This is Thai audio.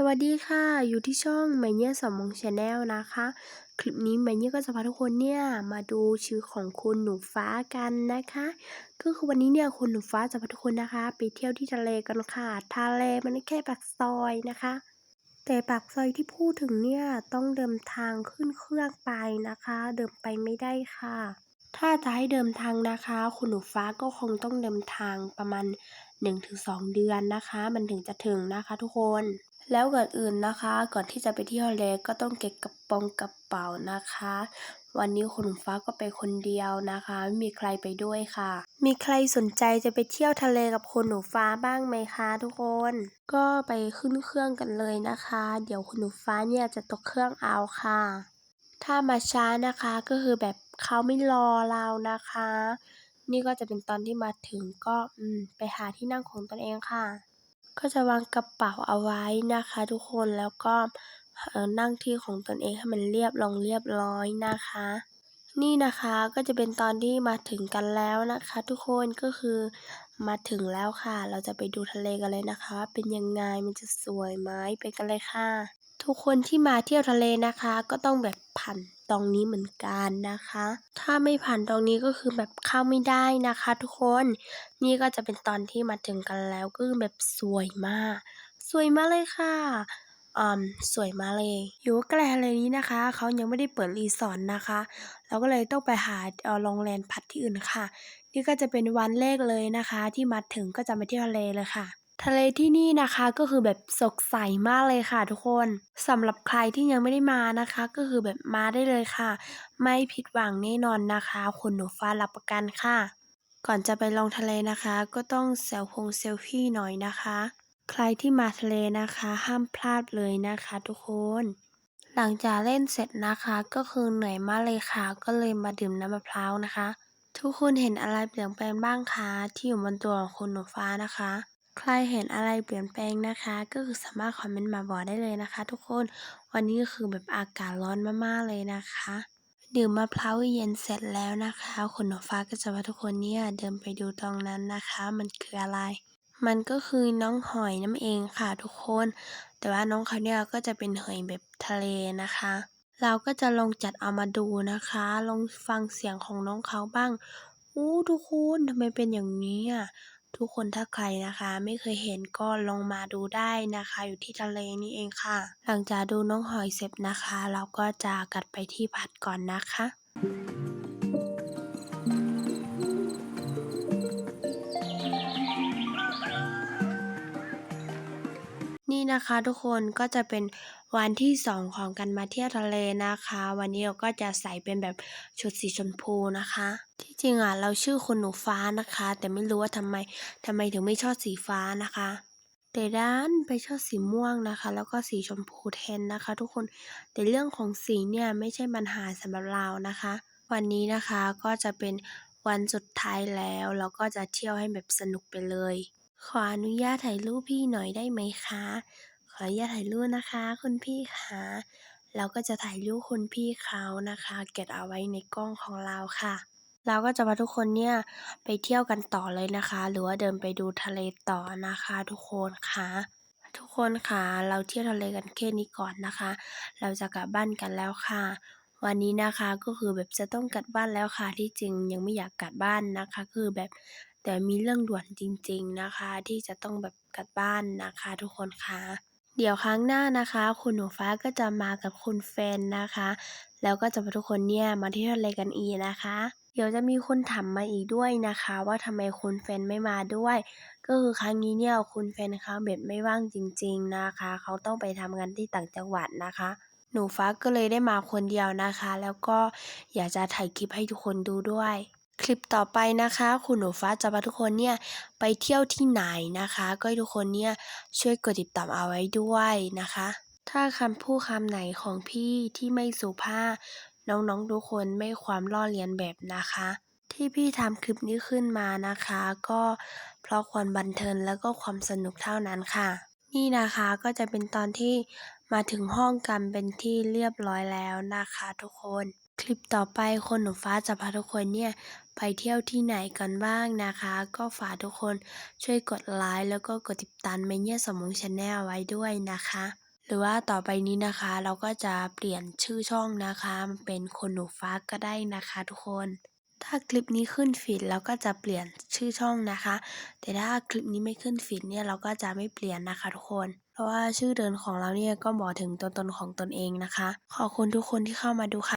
สวัสดีค่ะ อยู่ที่ช่องไมเนียสมองชาแนลนะคะ คลิปนี้ไมเนียก็จะพาทุกคนเนี่ยมาดูชีวิตของคุณหนูฟ้ากันนะคะก็คือวันนี้เนี่ยคุณหนูฟ้าจะพาทุกคนนะคะ ไปเที่ยวที่ทะเลกันค่ะทะเลมันแค่ปากซอยนะคะ แต่ปากซอยที่พูดถึงเนี่ยต้องเดินทางขึ้นเครื่องไปนะคะ เดินไปไม่ได้ค่ะถ้าจะให้เดินทางนะคะ คุณหนูฟ้าก็คงต้องเดินทางประมาณ 1-2 เดือนนะคะ มันถึงจะถึงนะคะทุกคน แล้วก่อนอื่นนะคะ ก่อนที่จะไปเที่ยวทะเลก็ต้องเก็บกระโปรงกระเป๋านะคะ วันนี้คุณฟ้าก็ไปคนเดียวนะคะ ไม่มีใครไปด้วยค่ะ มีใครสนใจจะไปเที่ยวทะเลกับคุณหนูฟ้าบ้างไหมคะทุกคน ก็ไปขึ้นเครื่องกันเลยนะคะ เดี๋ยวคุณหนูฟ้าเนี่ยจะตกเครื่องเอาค่ะ ถ้ามาช้านะคะก็คือแบบเขาไม่รอเรานะคะ นี่ก็จะเป็นตอนที่มาถึงก็อืมไปหาที่นั่งของตนเองค่ะ ก็จะวางกระเป๋าเอาไว้นะคะทุกคนแล้วก็นั่งที่ของตนเองให้มันเรียบลงเรียบร้อยนะคะ นี่นะคะก็จะเป็นตอนที่มาถึงกันแล้วนะคะ ทุกคนก็คือมาถึงแล้วค่ะ เราจะไปดูทะเลกันเลยนะคะว่าเป็นยังไงมันจะสวยไหมไปกันเลยค่ะ ทุกคนที่มาเที่ยวทะเลนะคะ ก็ต้องแบบผ่าน ตรงนี้เหมือนกันนะคะ ถ้าไม่ผ่านตรงนี้ก็คือแบบเข้าไม่ได้นะคะ ทุกคนนี่ก็จะเป็นตอนที่มาถึงกันแล้วก็คือแบบสวยมาก สวยมากเลยค่ะอืมสวยมากเลย อยู่ใกล้ทะเลนี้นะคะ เขายังไม่ได้เปิดรีสอร์ทนะคะ เราก็เลยต้องไปหาโรงแรมพักที่อื่นค่ะ นี่ก็จะเป็นวันแรกเลยนะคะ ที่มาถึงก็จะมาเที่ยวทะเลเลยค่ะ ทะเลที่นี่นะคะก็คือแบบสดใสมากเลยค่ะทุกคนสำหรับใครที่ยังไม่ได้มานะคะ ก็คือแบบมาได้เลยค่ะ ไม่ผิดหวังแน่นอนนะคะคุณหนูฟ้ารับประกันค่ะ ก่อนจะไปลงทะเลนะคะ ก็ต้องเซลฟงเซลฟี่หน่อยนะคะ ใครที่มาทะเลนะคะ ห้ามพลาดเลยนะคะ ทุกคน หลังจากเล่นเสร็จนะคะ ก็คือเหนื่อยมากเลยค่ะ ก็เลยมาดื่มน้ำมะพร้าวนะคะ ทุกคนเห็นอะไรเปลี่ยนแปลงบ้างคะที่อยู่บนตัวของคุณหนูฟ้านะคะ ใครเห็นอะไรเปลี่ยนแปลงนะคะ ก็คือสามารถคอมเมนต์มาบอกได้เลยนะคะ ทุกคนวันนี้ก็คือแบบอากาศร้อนมากๆเลยนะคะดื่มมะพร้าวเย็นเสร็จแล้วนะคะคุณหนูฟ้าก็จะพาทุกคนเนี่ยเดินไปดูตรงนั้นนะคะ มันคืออะไร มันก็คือน้องหอยนั่นเองค่ะทุกคน แต่ว่าน้องเขาเนี่ยก็จะเป็นหอยแบบทะเลนะคะ เราก็จะลองจัดเอามาดูนะคะ ลองฟังเสียงของน้องเขาบ้างอู้ทุกคนทำไมเป็นอย่างนี้อะ ทุกคนถ้าใครนะคะ ไม่เคยเห็นก็ลองมาดูได้นะคะ อยู่ที่ทะเลนี่เองค่ะ หลังจากดูน้องหอยเสร็จนะคะ เราก็จะกัดไปที่พัดก่อนนะคะ นี่นะคะทุกคนก็จะเป็นวันที่สองของการมาเที่ยวทะเลนะคะ วันนี้เราก็จะใส่เป็นแบบชุดสีชมพูนะคะ ที่จริงอะเราชื่อคุณหนูฟ้านะคะ แต่ไม่รู้ว่าทำไมทำไมถึงไม่ชอบสีฟ้านะคะแต่ด้านไปชอบสีม่วงนะคะ แล้วก็สีชมพูแทนนะคะ ทุกคนแต่เรื่องของสีเนี่ยไม่ใช่ปัญหาสำหรับเรานะคะ วันนี้นะคะก็จะเป็นวันสุดท้ายแล้ว เราก็จะเที่ยวให้แบบสนุกไปเลย ขออนุญาตถ่ายรูปพี่หน่อยได้ไหมคะ ขออนุญาตถ่ายรูปนะคะคุณพี่คะเราก็จะถ่ายรูปคุณพี่เขานะคะ เก็บเอาไว้ในกล้องของเราค่ะ เราก็จะพาทุกคนเนี่ยไปเที่ยวกันต่อเลยนะคะ หรือว่าเดินไปดูทะเลต่อนะคะ ทุกคนค่ะทุกคนค่ะ เราเที่ยวทะเลกันแค่นี้ก่อนนะคะ เราจะกลับบ้านกันแล้วค่ะ วันนี้นะคะก็คือแบบจะต้องกลับบ้านแล้วค่ะ ที่จริงยังไม่อยากกลับบ้านนะคะ คือแบบ แต่มีเรื่องด่วนจริง ๆ นะคะ ที่จะต้องแบบกลับบ้านนะคะทุกคนคะ เดี๋ยวครั้งหน้านะคะ คุณหนูฟ้าก็จะมากับคุณแฟนนะคะ แล้วก็จะพาทุกคนเนี่ยมาเที่ยวทะเลกันอีกนะคะ เดี๋ยวจะมีคนถามมาอีกด้วยนะคะ ว่าทำไมคุณแฟนไม่มาด้วย ก็คือครั้งนี้เนี่ยคุณแฟนเขาแบบไม่ว่างจริง ๆนะคะ เขาต้องไปทำงานที่ต่างจังหวัดนะคะหนูฟ้าก็เลยได้มาคนเดียวนะคะ แล้วก็อยากจะถ่ายคลิปให้ทุกคนดูด้วย คลิปต่อไปนะคะ คุณหนูฟ้าจะพาทุกคนเนี่ยไปเที่ยวที่ไหนนะคะ ก็ให้ทุกคนเนี่ยช่วยกดติดตามเอาไว้ด้วยนะคะ ถ้าคำพูดคำไหนของพี่ที่ไม่สุภาพน้องๆทุกคนไม่ความล่อเลียนแบบนะคะ ที่พี่ทำคลิปนี้ขึ้นมานะคะ ก็เพราะความบันเทิงแล้วก็ความสนุกเท่านั้นค่ะ นี่นะคะก็จะเป็นตอนที่มาถึงห้องกันเป็นที่เรียบร้อยแล้วนะคะ ทุกคน ลิปต่อไปคนหนูฟ้าจะพาทุกคนเนี่ยไปเที่ยวที่ไหนกันบ้างนะคะ ก็ฝากทุกคนช่วยกดไลค์แล้วก็กดติดตามเมเนียสมองชาแนลไว้ด้วยนะคะ หรือว่าต่อไปนี้นะคะเราก็จะเปลี่ยนชื่อช่องนะคะเป็นคนหนูฟ้าก็ได้นะคะทุกคนถ้าคลิปนี้ขึ้นฟีดเราก็จะเปลี่ยนชื่อช่องนะคะ แต่ถ้าคลิปนี้ไม่ขึ้นฟีดเนี่ยเราก็จะไม่เปลี่ยนนะคะทุกคน เพราะว่าชื่อเดินของเราเนี่ยก็บอกถึงตัวตนของตนเองนะคะ ขอบคุณทุกคนที่เข้ามาดูค่ะ